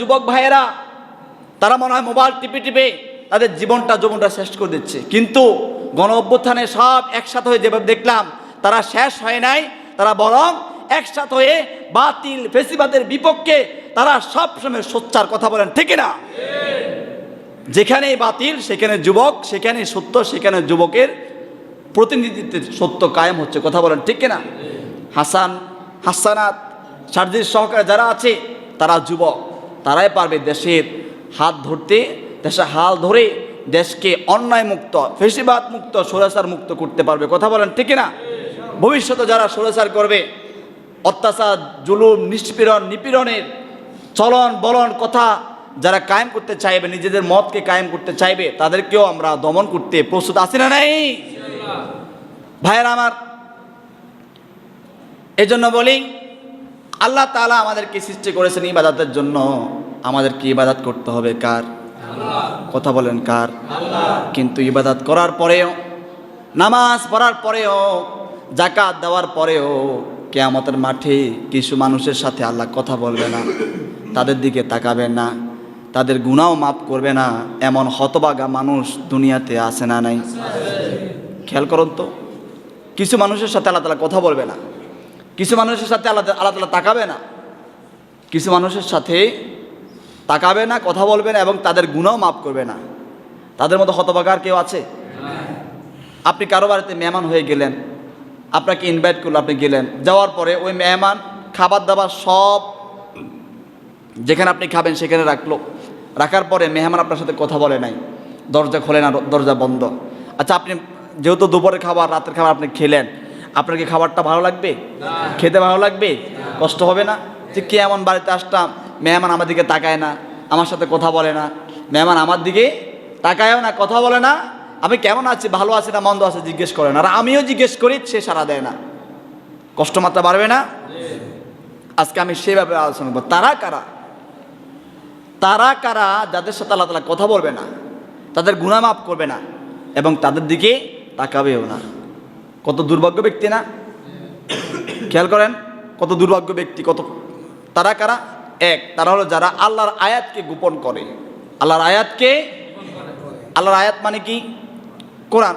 যুবক ভাইয়েরা, তারা মনে হয় মোবাইল টিপে টিপে তাদের জীবনটা জীবনটা শেষ করে দিচ্ছে। কিন্তু গণ অভ্যুত্থানে সব একসাথে হয়ে যেভাবে দেখলাম, তারা শেষ হয় নাই, তারা বরং একসাথে হয়ে বাতিল, ফেসিবাদের বিপক্ষে তারা সবসময় সোচ্চার কথা বলেন, ঠিক না যেখানেই বাতিল, সেখানে যুবক সেখানে সত্য, সেখানে যুবকের প্রতিনিধিত্বের সত্য কায়েম হচ্ছে, কথা বলেন, ঠিক না হাসান, হাসানাত সার্জির সহকারে যারা আছে, তারা যুবক। তারাই পারবে দেশের হাত ধরতে দেশের হাল ধরে দেশকে অন্যায় মুক্ত ফেসিবাদ মুক্ত সরাসার মুক্ত করতে পারবে। কথা বলেন, ঠিক না ভবিষ্যতে যারা সরাসার করবে, অত্যাচার, জুলুম, নিষ্পীড়ন, নিপীড়নের চলন বলন কথা যারা কায়েম করতে চাইবে, নিজেদের মতকে কায়েম করতে চাইবে, তাদেরকেও আমরা দমন করতে প্রস্তুত আছি না নাই? ভাইয়েরা আমার, এজন্য বলি, আল্লাহ তাআলা আমাদেরকে সৃষ্টি করেছেন ইবাদতের জন্য। আমাদেরকে ইবাদত করতে হবে কার? কথা বলেন কার? কিন্তু ইবাদত করার পরেও নামাজ পড়ার পরেও জাকাত দেওয়ার পরেও কেয়ামতের মাঠে কিছু মানুষের সাথে আল্লাহ কথা বলবে না তাদের দিকে তাকাবে না তাদের গুণাও মাফ করবে না এমন হতবাগা মানুষ দুনিয়াতে আসে না নাই? খেয়াল করুন তো কিছু মানুষের সাথে আল্লাহ তালা কথা বলবে না কিছু মানুষের সাথে আল্লাহ আল্লাহ তালা তাকাবে না কিছু মানুষের সাথে তাকাবে না, কথা বলবে না এবং তাদের গুণাও মাফ করবে না। তাদের মতো হতবাগার কেউ আছে? আপনি কারও বাড়িতে মেহমান হয়ে গেলেন, আপনাকে ইনভাইট করল, আপনি গেলেন। যাওয়ার পরে ওই মেহমান খাবার দাবার সব যেখানে আপনি খাবেন সেখানে রাখল। রাখার পরে মেহমান আপনার সাথে কথা বলে নাই। দরজা খোলে না, দরজা বন্ধ। আচ্ছা আপনি যেহেতু দুপুরের খাবার, রাতের খাবার আপনি খেলেন, আপনার কি খাবারটা ভালো লাগবে? খেতে ভালো লাগবে? কষ্ট হবে না? যে কে এমন বাড়িতে আসতাম মেহমান আমার দিকে তাকায় না, আমার সাথে কথা বলে না। মেহমান আমার দিকে তাকায়ও না, কথা বলে না। আমি কেমন আছি, ভালো আছি না, মন্দ আছে জিজ্ঞেস করে না। আর আমিও জিজ্ঞেস করি, সে সারা দেয় না। কষ্ট মাত্রা বাড়বে না। আজকে আমি সেভাবে আলোচনা করব। তারা কারা? তারা কারা যাদের সাথে আল্লাহ তালা কথা বলবে না, তাদের গুণা মাফ করবে না এবং তাদের দিকে তাকাবেও না। কত দুর্ভাগ্য ব্যক্তি না? খেয়াল করেন, কত দুর্ভাগ্য ব্যক্তি, কত তারা কারা? এক, তারা হলো যারা আল্লাহর আয়াতকে গোপন করে। আল্লাহর আয়াতকে? আল্লাহর আয়াত মানে কি? কোরআন।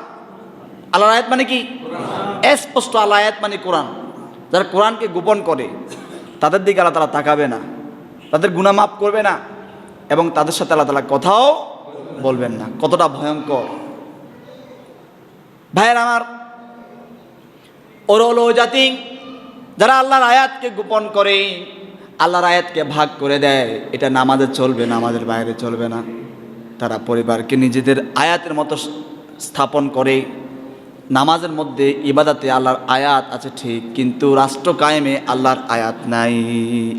আল্লাহর আয়াত মানে কি? স্পষ্ট আল্লাহ আয়াত মানে কোরআন। যারা কোরআনকে গোপন করে, তাদের দিকে আল্লাহ তালা তাকাবে না। তাদের গুণা মাফ করবে না। এবং তাদের সাথে আল্লাহ তালা কথাও বলবেন না। কতটা ভয়ঙ্কর। ভাইয়ের আমার ওরল জাতি, যারা আল্লাহর আয়াতকে গোপন করে আল্লাহর আয়াতকে ভাগ করে দেয়, এটা নামাজে চলবে না আমাদের বাইরে চলবে না। তারা পরিবারকে নিজেদের আয়াতের মতো স্থাপন করে। নামাজের মধ্যে ইবাদাতে আল্লাহর আয়াত আছে ঠিক, কিন্তু রাষ্ট্র কায়েমে আল্লাহর আয়াত নাই।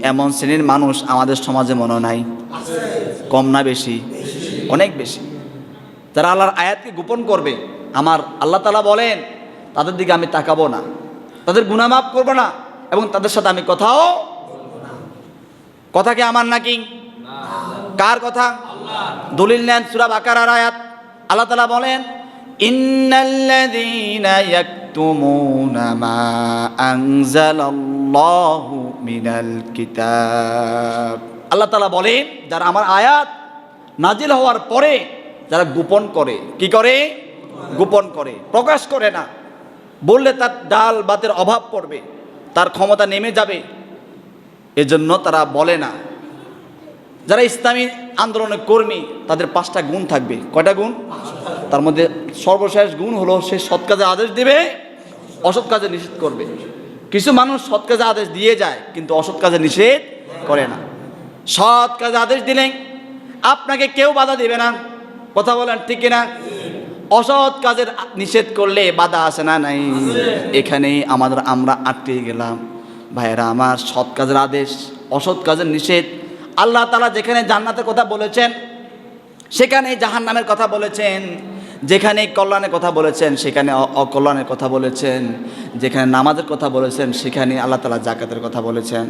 এমন শ্রেণির মানুষ আমাদের সমাজে মনে নাই। কম না বেশি? অনেক বেশি। যারা আল্লাহর আয়াতকে গোপন করবে, আমার আল্লাহ তালা বলেন, তাদের দিকে আমি তাকাবো না। তাদের গুণামাপ করব না, এবং তাদের সাথে আমি কথাও কথা কি আমার নাকি? কার কথা? দলিল নেন সুরা বাকারার আয়াত। আল্লাহ তালা বলেন, ইন্নাল্লাযীনা ইয়াকতুমুনা মা আনজালাল্লাহু মিনাল কিতাব। আল্লাহ তালা বলেন, যারা আমার আয়াত নাজিল হওয়ার পরে যারা গোপন করে, কি করে? গোপন করে, প্রকাশ করে না। বললে তার ডাল বাতের অভাব পড়বে, তার ক্ষমতা নেমে যাবে। এজন্য তারা বলে না। যারা ইসলামী আন্দোলনের কর্মী, তাদের পাঁচটা গুণ থাকবে। কয়টা গুণ? তার মধ্যে সর্বশেষ গুণ হলো, সে সৎ কাজে আদেশ দেবে, অসৎ কাজে নিষেধ করবে। কিছু মানুষ সৎ কাজে আদেশ দিয়ে যায়, কিন্তু অসৎ কাজে নিষেধ করে না। সৎ কাজে আদেশ দিলেন আপনাকে কেউ বাধা দেবে না। কথা বলেন ঠিক না অসৎ কাজের নিষেধ করলে বাধা আসে না, নাই। এখানেই আমাদের আমরা আটকে গেলাম। ভাইয়েরা, আমার সৎ কাজের আদেশ, অসৎ কাজের নিষেধ। আল্লাহ তালা যেখানে জান্নাতের কথা বলেছেন সেখানে জাহান নামের কথা বলেছেন। যেখানে কল্যাণের কথা বলেছেন, সেখানে অকল্যাণের কথা বলেছেন। যেখানে নামাজের কথা বলেছেন সেখানে আল্লাহ তালা জাকাতের কথা বলেছেন।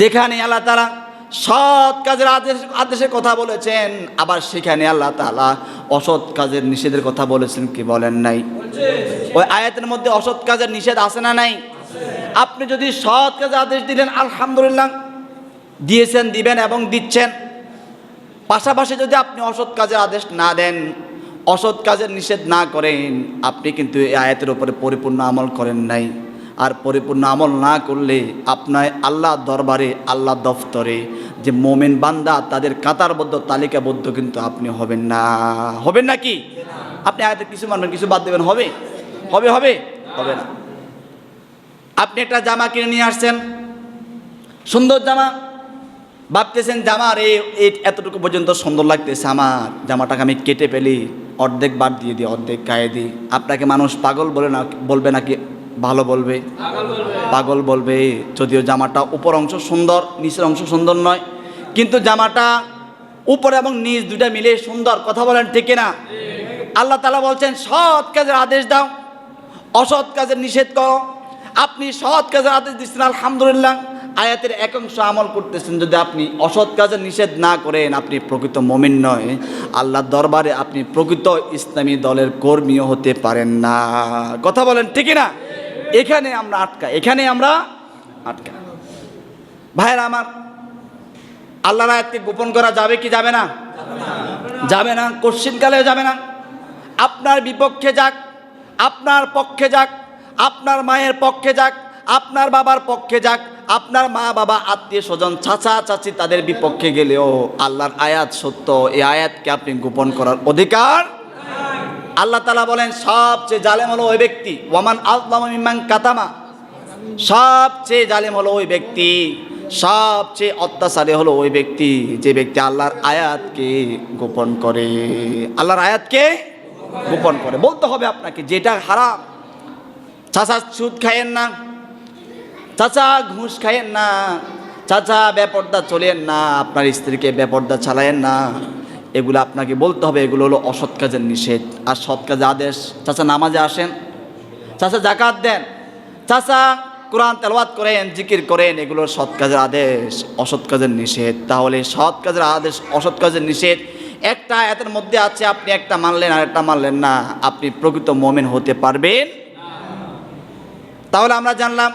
যেখানে আল্লাহ তালা সৎ কাজের আদেশ, আদেশের কথা বলেছেন, আবার সেখানে আল্লাহ তালা অসৎ কাজের নিষেধের কথা বলেছেন, কি বলেন নাই? ওই আয়াতের মধ্যে অসৎ কাজের নিষেধ আছে না নাই? আপনি যদি সৎ কাজে আদেশ দিলেন, আলহামদুলিল্লাহ, দিয়েছেন, দিবেন এবং দিচ্ছেন। পাশাপাশি যদি আপনি অসৎ কাজে আদেশ না দেন, অসৎ কাজের নিষেধ না করেন, আপনি কিন্তু এই আয়াতের উপরে পরিপূর্ণ আমল করেন নাই। আর পরিপূর্ণ আমল না করলে আপনার আল্লাহ দরবারে, আল্লাহ দফতরে যে মোমেন বান্দা তাদের কাতারবদ্ধ তালিকাবদ্ধ কিন্তু আপনি হবেন না। হবেন না কি? আপনি আয়াতে কিছু মানবেন, কিছু বাদ দেবেন, হবে? হবে হবে? হবে না। আপনি একটা জামা কিনে নিয়ে আসছেন। সুন্দর জামা। ভাবতেছেন জামার এই এতটুকু পর্যন্ত সুন্দর লাগতেছে আমার। জামাটাকে আমি কেটে ফেলি, অর্ধেক বাদ দিয়ে দিই, অর্ধেক গায়ে দিই। আপনাকে মানুষ পাগল বলে না, বলবে নাকি? ভালো বলবে। পাগল বলবে। যদিও জামাটা উপর অংশ সুন্দর, নিচের অংশ সুন্দর নয়। কিন্তু জামাটা উপর এবং নিচ দুটা মিলে সুন্দর। কথা বলেন ঠিক না আল্লাহ তালা বলছেন, সৎ কাজের আদেশ দাও, অসৎ কাজের নিষেধ করো। আপনি সৎ কাজের আদেশ দিচ্ছেন, আলহামদুলিল্লাহ। আয়াতের এক অংশ আমল করতেছেন, যদি আপনি অসৎ কাজে নিষেধ না করেন, আপনি প্রকৃত মমিন নয়। আল্লাহর দরবারে আপনি প্রকৃত ইসলামী দলের কর্মীও হতে পারেন না। কথা বলেন ঠিকই না এখানে আমরা আটকা, এখানে আমরা আটকা। ভাইয়েরা আমার, আল্লাহর আয়াতকে গোপন করা যাবে কি যাবে না? যাবে না কোশ্চিনকালেও যাবে না। আপনার বিপক্ষে যাক, আপনার পক্ষে যাক আপনার মায়ের পক্ষে যাক, আপনার বাবার পক্ষে যাক, আপনার মা, বাবা, আত্মীয় স্বজন, চাচা, চাচি তাদের বিপক্ষে গেলেও আল্লাহর আয়াত সত্য। এই আয়াতকে আপনি গোপন করার অধিকার? আল্লাহ তালা বলেন, সবচেয়ে জালেম হলো ওই ব্যক্তি। ওয়ামান আল্লাহ কাতামা। সবচেয়ে জালেম হলো ওই ব্যক্তি। সবচেয়ে অত্যাচারী হলো ওই ব্যক্তি। যে ব্যক্তি আল্লাহর আয়াতকে গোপন করে। আল্লাহর আয়াতকে গোপন করে। বলতে হবে আপনাকে, যেটা হারাম চাচা সুদ খায়েন না, চাচা ঘুষ খায়েন না, চাচা বেপর্দা চলেন না, আপনার স্ত্রীকে বেপর্দা চালায়েন না। এগুলো আপনাকে বলতে হবে, এগুলো হলো অসৎ কাজের নিষেধ। আর সৎ কাজে আদেশ, চাচা নামাজে আসেন, চাচা জাকাত দেন, চাচা কোরআন তেলওয়াত করেন, জিকির করেন, এগুলো সৎ কাজের আদেশ, অসৎ কাজের নিষেধ। তাহলে সৎ কাজের আদেশ, অসৎ কাজের নিষেধ, একটা আয়াতের মধ্যে আছে, আপনি একটা মানলেন আর একটা মানলেন না, আপনি প্রকৃত মোমেন হতে পারবেন। তাহলে আমরা জানলাম,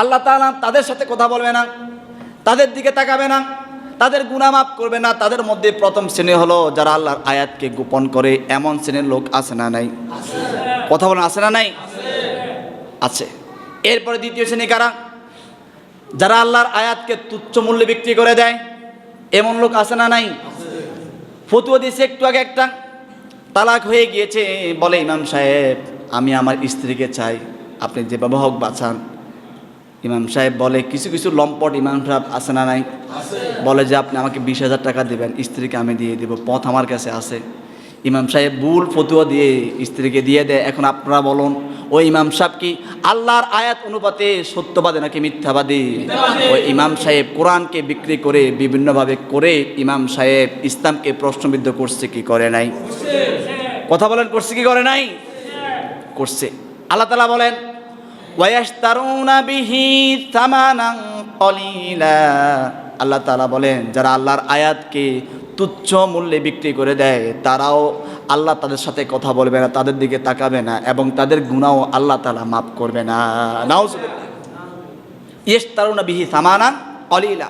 আল্লাহ তাআলা তাদের সাথে কথা বলবে না, তাদের দিকে তাকাবে না, তাদের গুণামাপ করবে না, তাদের মধ্যে প্রথম শ্রেণি হলো যারা আল্লাহর আয়াতকে গোপন করে, এমন শ্রেণির লোক আছে না নাই? কথা বলেন, আছে না নাই? আছে। এরপরে দ্বিতীয় শ্রেণি কারা? যারা আল্লাহর আয়াতকে তুচ্ছ মূল্যে বিক্রি করে দেয়, এমন লোক আছে না নাই? ফতুয়া দিয়েছে একটু আগে একটা, তালাক হয়ে গিয়েছে, বলে ইমাম সাহেব, আমি আমার স্ত্রীকে চাই। আপনি যেভাবে হোক বাঁচান। ইমাম সাহেব বলে কিছু কিছু লম্পট ইমাম সাহেব আছে না নাই? বলে যে আপনি আমাকে বিশ হাজার টাকা দেবেন স্ত্রীকে আমি দিয়ে দেবো পথ আমার কাছে আছে। ইমাম সাহেব ভুল ফতুয়া দিয়ে স্ত্রীকে দিয়ে দেয়। এখন আপনারা বলুন ওই ইমাম সাহেব কি আল্লাহর আয়াত অনুপাতে সত্যবাদী নাকি মিথ্যাবাদী? ওই ইমাম সাহেব কোরআনকে বিক্রি করে বিভিন্নভাবে করে ইমাম সাহেব ইসলামকে প্রশ্নবিদ্ধ করছে কি করে নাই? কথা বলেন করছে কি করে নাই? করছে। আল্লাহ তালা বলেন ওয়াস্তারুনা বিহি সামানান কলিলা। আল্লাহ তাআলা বলেন, যারা আল্লাহর আয়াতকে তুচ্ছ মূল্যে বিক্রি করে দেয়, তারাও আল্লাহ তাদের সাথে কথা বলবে না, তাদের দিকে তাকাবে না, এবং তাদের গুণাও আল্লাহ তাআলা মাফ করবে না। নাউজুবিল্লাহ। ইয়েস্তারুনা বিহি সামানান কলিলা।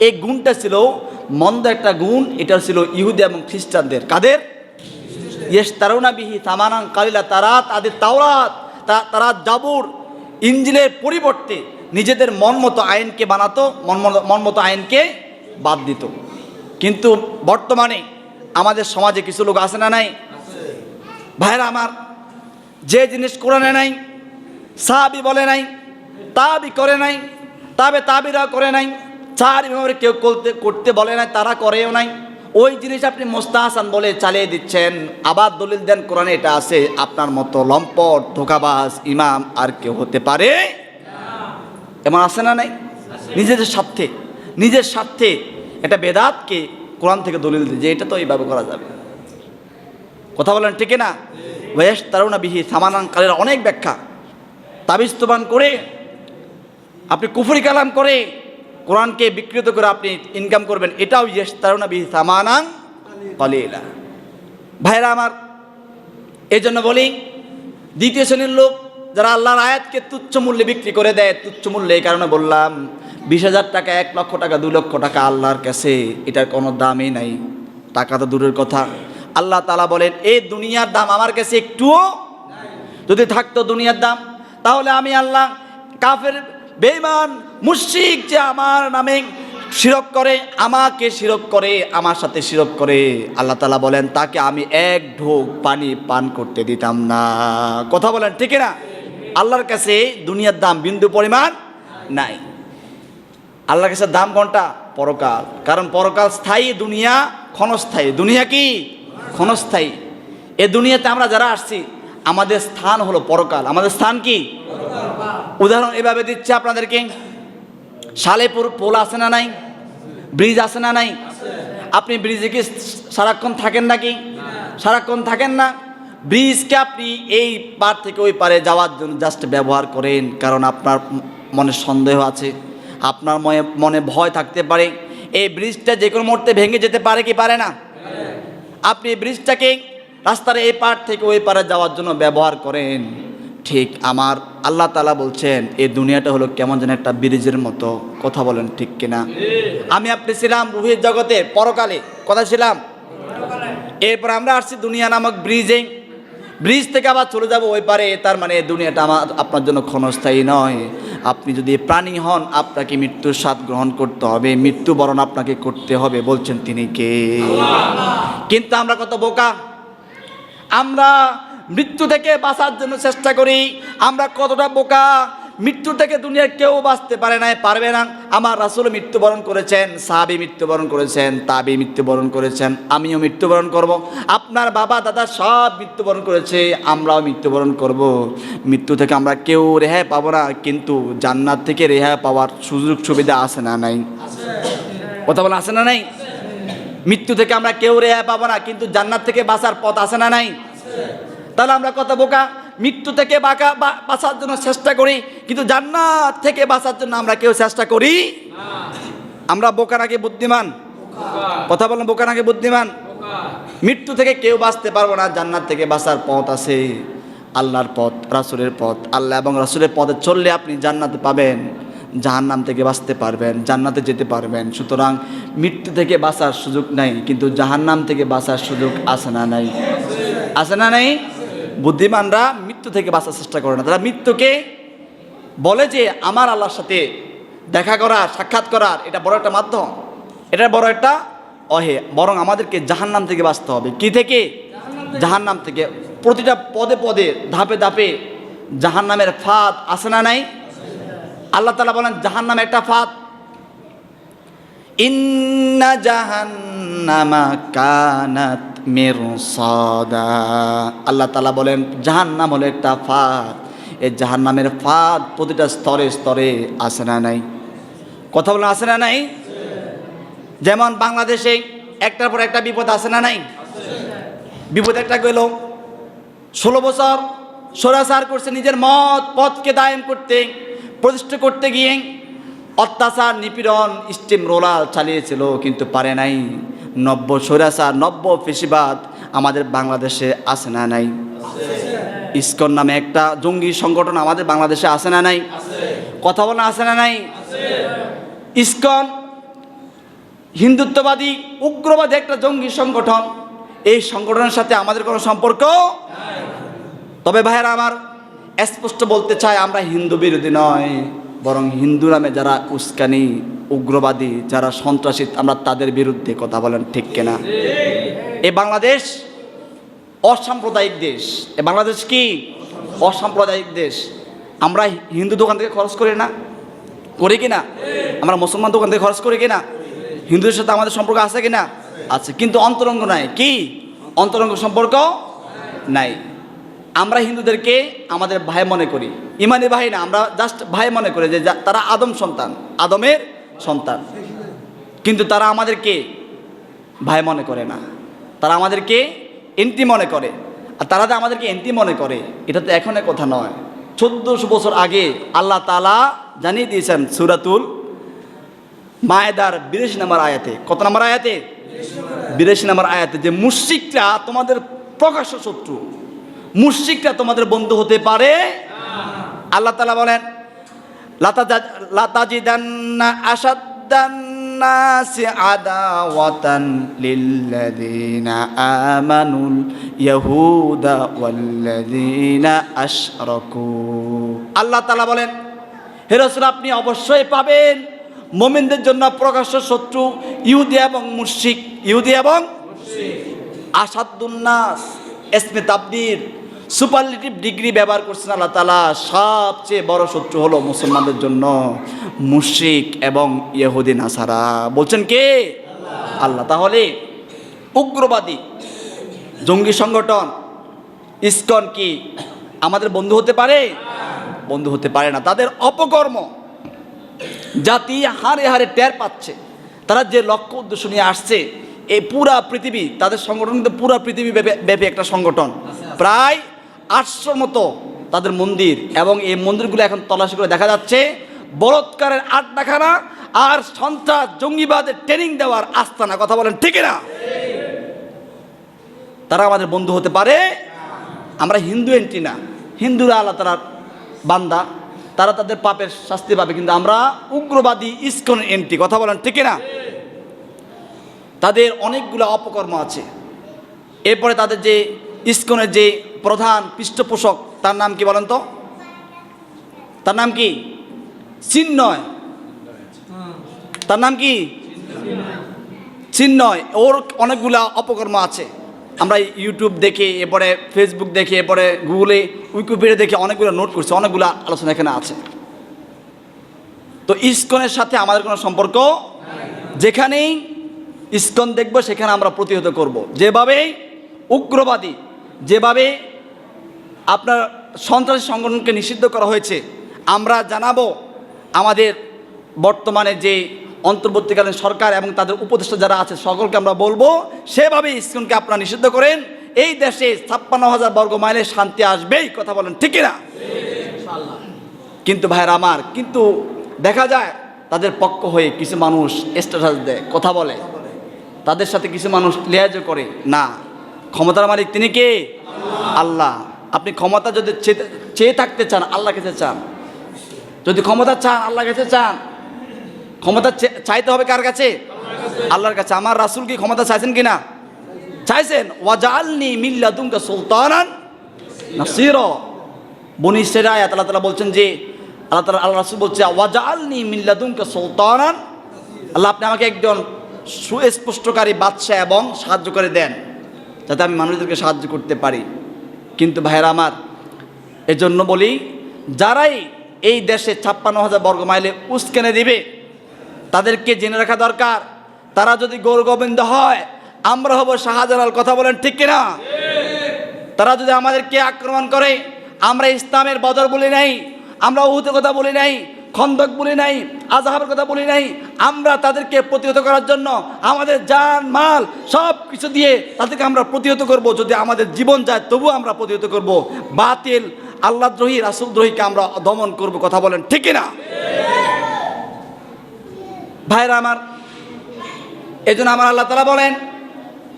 এই গুণটা ছিল মন্দ একটা গুণ, এটা ছিল ইহুদি এবং খ্রিস্টানদের। কাদের? ইয়েস তারুনা বিহি সামানান কালিলা। তারা তাদের তাওরাত তারা জাবুর ইঞ্জিলের পরিবর্তে নিজেদের মন মতো আইনকে বানাতো মন মতো- মন মতো আইনকে বাদ দিত। কিন্তু বর্তমানে আমাদের সমাজে কিছু লোক আছে না নাই? ভাইরা আমার, যে জিনিস কোরআনে নাই, সাহাবি বলে নাই, তাবি করে নাই, তাবে তাবিরা করে নাই, চার কেউ করতে করতে বলে নাই, তারা করেও নাই। ওই জিনিস আপনি মোস্তাহাসান বলে চালিয়ে দিচ্ছেন। আবার দলিল দেন, কোরআনে এটা আছে, আপনার মতো লম্পট, ধোকাবাজ ইমাম আর কেউ হতে পারে এমন আছে না নাই? নিজেদের স্বার্থে, নিজের স্বার্থে এটা বেদাতকে কোরআন থেকে দলিল দিয়ে, যে এটা তো এইভাবে করা যাবে কথা বলেন ঠিক না ওয়েস তারুণা বিহি সামানান, কালের অনেক ব্যাখ্যা। তাবিস্তবান করে, আপনি কুফুরি কালাম করে কোরআনকে বিকৃত করে আপনি ইনকাম করবেন, এটাও ইয়েস তারুণা বিহি সামানান কলিলা। ভাইরা আমার এই জন্য বলি, দ্বিতীয় শ্রেণির লোক যারা আল্লাহর আয়াতকে তুচ্ছ মূল্যে বিক্রি করে দেয়, তুচ্ছ মূল্যে এই কারণে বললাম, বিশ হাজার টাকা, এক লক্ষ টাকা দু লক্ষ টাকা আল্লাহর কাছে, এটার কোনো দামই নাই। টাকা তো দূরের কথা। আল্লাহ তালা বলেন এই দুনিয়ার দাম আমার কাছে একটুও যদি থাকতো দুনিয়ার দাম, তাহলে আমি আল্লাহ কাফের বেইমান মুশরিক যে আমার নামে শিরক করে, আমাকে শিরক করে, আমার সাথে শিরক করে, আল্লাহ তালা বলেন, তাকে আমি এক ঢোক পানি পান করতে দিতাম না। কথা বলেন, ঠিক না? আল্লাহর কাছে দুনিয়ার দাম বিন্দু পরিমাণ নাই। আল্লাহর কাছে দাম কোনটা? পরকাল। কারণ পরকাল স্থায়ী, দুনিয়া ক্ষণস্থায়ী। দুনিয়া কি? ক্ষণস্থায়ী। এ দুনিয়াতে আমরা যারা আসছি, আমাদের স্থান হলো পরকাল। আমাদের স্থান কি? উদাহরণ এভাবে দিচ্ছে আপনাদেরকে। সালেপুর পোল আছে না নাই? ব্রিজ আছে না নাই? আপনি ব্রিজে কি সারাক্ষণ থাকেন নাকি? সারাক্ষণ থাকেন না? ব্রিজকে আপনি এই পার থেকে ওই পারে যাওয়ার জন্য জাস্ট ব্যবহার করেন, কারণ আপনার মনে সন্দেহ আছে। আপনার মনে মনে ভয় থাকতে পারে। এই ব্রিজটা যে কোনো মুহূর্তে ভেঙে যেতে পারে কি পারে না? আপনি ব্রিজটাকে রাস্তার এই পার থেকে ওই পারে যাওয়ার জন্য ব্যবহার করেন। ঠিক আমার আল্লাহ তালা বলছেন, এই দুনিয়াটা হলো কেমন যেন একটা ব্রিজের মতো। কথা বলেন ঠিক কিনা? আমি আপনি ছিলাম রুহির জগতে পরকালে। কথা ছিলাম এরপর আমরা আসছি দুনিয়া নামক ব্রিজে। ব্রিজ থেকে আবার চলে যাব ওই পারে। তার মানে দুনিয়াটা আমার, আপনার জন্য ক্ষণস্থায়ী নয়। আপনি যদি প্রাণী হন, আপনাকে মৃত্যুর স্বাদ গ্রহণ করতে হবে। মৃত্যুবরণ আপনাকে করতে হবে, বলছেন তিনি কে? কিন্তু আমরা কত বোকা। আমরা মৃত্যু থেকে বাঁচার জন্য চেষ্টা করি। আমরা কতটা বোকা? মৃত্যু থেকে দুনিয়ার কেউ বাঁচতে পারে না পারবে না। আমার রাসুল মৃত্যুবরণ করেছেন, সাহাবি মৃত্যুবরণ করেছেন, তাবি মৃত্যুবরণ করেছেন, আমিও মৃত্যুবরণ করব। আপনার বাবা, দাদা সব মৃত্যুবরণ করেছে, আমরাও মৃত্যুবরণ করব। মৃত্যু থেকে আমরা কেউ রেহাই পাবো না, কিন্তু জান্নাত থেকে রেহাই পাওয়ার সুযোগ সুবিধা আছে না নাই? কথা বলা আছে না নাই? মৃত্যু থেকে আমরা কেউ রেহাই পাবো না, কিন্তু জান্নাত থেকে বাঁচার পথ আছে না নাই? তাহলে আমরা কত বোকা মৃত্যু থেকে বাঁকা বাঁচার জন্য চেষ্টা করি কিন্তু জান্নাত থেকে বাঁচার জন্য আমরা কেউ চেষ্টা করি আমরা বোকা নাকি বুদ্ধিমান? কথা বললাম বোকা নাকি বুদ্ধিমান? মৃত্যু থেকে কেউ বাঁচতে পারব না জান্নাত থেকে বাঁচার পথ আছে। আল্লাহর পথ রাসুলের পথ আল্লাহ এবং রাসুলের পথে চললে আপনি জান্নাতে পাবেন জাহান্নাম থেকে বাঁচতে পারবেন জান্নাতে যেতে পারবেন। সুতরাং মৃত্যু থেকে বাঁচার সুযোগ নাই কিন্তু জাহান্নাম থেকে বাঁচার সুযোগ আছে না নাই? আছে না নাই? বুদ্ধিমানরা মৃত্যু থেকে বাঁচার চেষ্টা করে না। তারা মৃত্যুকে বলে যে, আমার আল্লাহর সাথে দেখা করার সাক্ষাৎ করার এটা বড় একটা মাধ্যম। এটা বড় একটা অহে। বরং আমাদেরকে জাহান্নাম থেকে বাঁচতে হবে। কি থেকে? জাহান্নাম থেকে। প্রতিটা পদে পদে, ধাপে ধাপে জাহান্নামের ফাঁদ আছে না নাই? আল্লাহ তালা বলেন, জাহান্নাম একটা ফাঁদ। ইন্না জাহান্নামা কানাত মিরসাদা আল্লাহ তালা বলেন, জাহান্নাম হলো একটা ফাঁদ। এই জাহান্নামের ফাঁদ প্রতিটা স্তরে স্তরে আসে না নাই। কথা বলেন, আসে না নাই? যেমন বাংলাদেশে একটার পর একটা বিপদ আসে না নাই? বিপদ একটা গেল। ষোলো বছর সরাসার করছে, নিজের মত, পথকে দায়েম করতে, প্রতিষ্ঠা করতে গিয়ে অত্যাচার, নিপীড়ন স্টিম রোলার চালিয়েছিল, কিন্তু পারে নাই। নব্য সরাসার নব্য ফেসিবাদ আমাদের বাংলাদেশে আসে না নাই? ইস্কন নামে একটা জঙ্গি সংগঠন আমাদের বাংলাদেশে আসে না নাই? কথা বলা আসে না নাই? ইস্কন হিন্দুত্ববাদী, উগ্রবাদী একটা জঙ্গি সংগঠন। এই সংগঠনের সাথে আমাদের কোনো সম্পর্ক তবে ভাইয়েরা আমার স্পষ্ট বলতে চাই, আমরা হিন্দু বিরোধী নয়, বরং হিন্দু নামে যারা উস্কানি উগ্রবাদী যারা সন্ত্রাসী, আমরা তাদের বিরুদ্ধে কথা বলেন, ঠিক কিনা? এ বাংলাদেশ অসাম্প্রদায়িক দেশ। এ বাংলাদেশ কি? অসাম্প্রদায়িক দেশ। আমরা হিন্দু দোকান থেকে খরচ করি না? করি কিনা? আমরা মুসলমান দোকান থেকে খরচ করি কিনা? হিন্দুদের সাথে আমাদের সম্পর্ক আছে কিনা? আছে, কিন্তু অন্তরঙ্গ নাই। কি? অন্তরঙ্গ সম্পর্ক নাই। আমরা হিন্দুদেরকে আমাদের ভাই মনে করি। ইমানি ভাই না, আমরা জাস্ট ভাই মনে করি যে তারা আদম সন্তান। আদমের সন্তান। কিন্তু তারা আমাদেরকে ভাই মনে করে না। তারা আমাদেরকে এন্টি মনে করে। আর তারা যে আমাদেরকে এন্টি মনে করে, এটা তো এখনের কথা নয়। চোদ্দশো বছর আগে আল্লাহ তালা জানিয়ে দিয়েছেন সুরাতুল মায়েদার বিরাশি নম্বর আয়াতে। কত নাম্বার আয়াতে? বিরাশি নম্বর আয়াতে যে মুশিকরা তোমাদের প্রকাশ্য শত্রু মুশিকরা তোমাদের বন্ধু হতে পারে? আল্লাহ তালা বলেন লাতাজিদান্না আমানুল ইয়াহুদা আল্লাহ বলেন, হে আপনি অবশ্যই পাবেন মুমিনদের জন্য প্রকাশ্য শত্রু, ইহুদি এবং মুশরিক। ইহুদি এবং আসাদুন্নাস এসমে তাবদির। সুপারলিটিভ ডিগ্রি ব্যবহার করছেন আল্লাহ তালা সবচেয়ে বড় শত্রু হলো মুসলমানদের জন্য মুশরিক এবং ইহুদি, নাসারা। বলছেন কে? আল্লাহ। তাহলে উগ্রবাদী, জঙ্গি সংগঠন, ইস্কন কি আমাদের বন্ধু হতে পারে? বন্ধু হতে পারে না। তাদের অপকর্ম, জাতি হারে হারে টের পাচ্ছে। তারা যে লক্ষ্য উদ্দেশ্য নিয়ে আসছে, এই পুরা পৃথিবী, তাদের সংগঠন কিন্তু পুরা পৃথিবী ব্যাপী একটা সংগঠন। প্রায় আটশোর মতো তাদের মন্দির এবং এই মন্দিরগুলো এখন তল্লাশি করে দেখা যাচ্ছে। বলৎকারের আড্ডাখানা আর সন্ত্রাস, জঙ্গিবাদের ট্রেনিং দেওয়ার আস্তানা, কথা বলেন ঠিক না তারা আমাদের বন্ধু হতে পারে। আমরা হিন্দু এন্ট্রি না। হিন্দুরা আল্লাহ তারা বান্দা। তারা তাদের পাপের শাস্তি পাবে, কিন্তু আমরা উগ্রবাদী ইস্কন এন্ট্রি কথা বলেন ঠিক না তাদের অনেকগুলো অপকর্ম আছে। এরপরে তাদের যে ইস্কনের যে প্রধান পৃষ্ঠপোষক, তার নাম কি বলেন তো? তার নাম কি? চিন্ময়। তার নাম কি? চিন্ময়। ওর অনেকগুলা অপকর্ম আছে। আমরা ইউটিউব দেখে, এরপরে ফেসবুক দেখে, এরপরে গুগলে উইকিপিডিয়া দেখে অনেকগুলো নোট করছি, অনেকগুলো আলোচনা এখানে আছে। তো ইস্কনের সাথে আমাদের কোনো সম্পর্ক যেখানেই ইস্কন দেখব, সেখানে আমরা প্রতিহত করব। যেভাবে উগ্রবাদী যেভাবে আপনার সন্ত্রাসী সংগঠনকে নিষিদ্ধ করা হয়েছে, আমরা জানাব আমাদের বর্তমানে যে অন্তর্বর্তীকালীন সরকার এবং তাদের উপদেষ্টা যারা আছে, সকলকে আমরা বলব, সেভাবে ইস্কনকে আপনারা নিষিদ্ধ করেন। এই দেশে ছাপ্পান্ন হাজার বর্গ মাইলে শান্তি আসবেই, কথা বলেন ঠিক না কিন্তু ভাইয়ের আমার, কিন্তু দেখা যায় তাদের পক্ষ হয়ে কিছু মানুষ স্ট্যাটাস দেয়, কথা বলে। তাদের সাথে কিছু মানুষ লেয়াজও করে, না। ক্ষমতার মালিক তিনি কে? আল্লাহ। আপনি ক্ষমতা যদি চেয়ে- থাকতে চান আল্লাহ কাছে চান। যদি ক্ষমতা চান আল্লাহ কাছে চান। ক্ষমতা চাইতে হবে কার কাছে? আল্লাহর কাছে। আমার রাসুল কি ক্ষমতা চাইছেন কি না চাইছেন ওয়াজালনি মিল্লাদুমকা সুলতানান নাসির। বনি আল্লাহ তালা বলছেন যে, আল্লাহ তালা আল্লাহ রাসুল বলছে ওয়াজালনি মিল্লাদুমকা সুলতানান। আল্লাহ আপনি আমাকে একজন সুস্পষ্টকারী বাদশাহ এবং সাহায্য করে দেন। যাতে আমি মানুষদেরকে সাহায্য করতে পারি। কিন্তু ভাইয়েরা আমার, এজন্য বলি, যারাই এই দেশে ছাপ্পান্ন হাজার বর্গ মাইলে উস্কেনে দিবে, তাদেরকে জেনে রাখা দরকার। তারা যদি গৌর গোবিন্দ হয়, আমরা হব শাহজালাল, কথা বলেন ঠিক কিনা? তারা যদি আমাদেরকে আক্রমণ করে, আমরা ইসলামের বদর বলি নাই, আমরা উহুদের কথা বলি নাই খন্দক বলি নাই, আজাহাবের কথা বলি নাই, আমরা তাদেরকে প্রতিহত করার জন্য আমাদের জান, মাল সব কিছু দিয়ে তাদেরকে আমরা প্রতিহত করব। যদি আমাদের জীবন যায় তবু আমরা প্রতিহত করব। বাতিল আল্লাহদ্রোহী রাসুলদ্রোহীকে আমরা দমন করব, কথা বলেন, ঠিক না ভাইরা আমার এই জন্য আমার আল্লাহ তালা বলেন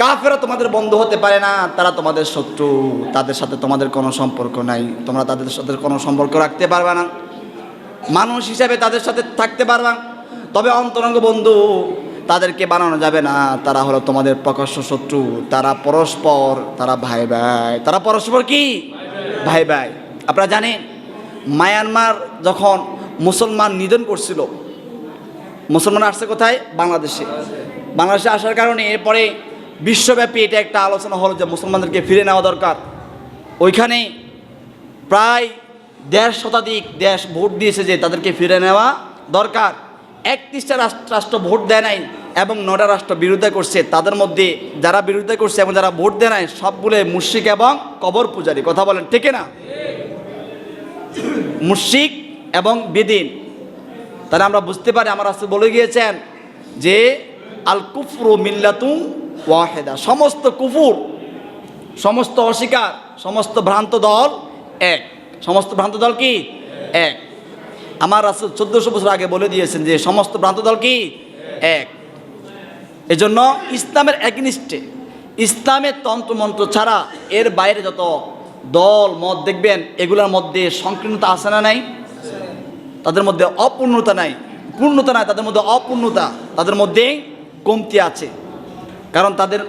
কাফেরা তোমাদের বন্ধু হতে পারে না, তারা তোমাদের শত্রু, তাদের সাথে তোমাদের কোনো সম্পর্ক নাই, তোমরা তাদের সাথে কোনো সম্পর্ক রাখতে পারবে না। মানুষ হিসাবে তাদের সাথে থাকতে পারবা। তবে অন্তরঙ্গ বন্ধু, তাদেরকে বানানো যাবে না। তারা হলো তোমাদের প্রকাশ্য শত্রু। তারা পরস্পর, তারা ভাই ভাই। তারা পরস্পর কি? ভাই ভাই। আপনারা জানেন, মায়ানমার যখন মুসলমান নিধন করছিল, মুসলমান আসছে কোথায়? বাংলাদেশে। বাংলাদেশে আসার কারণে এরপরে বিশ্বব্যাপী এটা একটা আলোচনা হলো যে মুসলমানদেরকে ফিরে নেওয়া দরকার। ওইখানে প্রায় দেড় শতাধিক দেশ ভোট দিয়েছে যে তাদেরকে ফিরে নেওয়া দরকার। একত্রিশটা রাষ্ট্র ভোট দেয় নাই এবং নটা রাষ্ট্র বিরোধিতা করছে। তাদের মধ্যে যারা বিরোধিতা করছে এবং যারা ভোট দেয় নাই সবগুলো মুশিক এবং কবর পূজারী। কথা বলেন, ঠিক না মুশিক এবং বেদিন। তাহলে আমরা বুঝতে পারি, আমার রাস্তা বলে গিয়েছেন যে, আল কুফরু মিল্লাতুম ওয়াহেদা। সমস্ত কুফুর, সমস্ত অস্বীকার, সমস্ত ভ্রান্ত দল এক। সমস্ত ভ্রান্ত দল কি? এক। আমার রাসুল চোদ্দশো বছর আগে বলে দিয়েছেন যে সমস্ত ভ্রান্ত দল কি? এক। এজন্য ইসলামের একনিষ্ঠে ইসলামের তন্ত্রমন্ত্র ছাড়া এর বাইরে যত দল, মত দেখবেন, এগুলোর মধ্যে সংকীর্ণতা আছে না নাই? তাদের মধ্যে অপূর্ণতা নাই। পূর্ণতা নাই, তাদের মধ্যে অপূর্ণতা, তাদের মধ্যে কমতি আছে। কারণ তাদের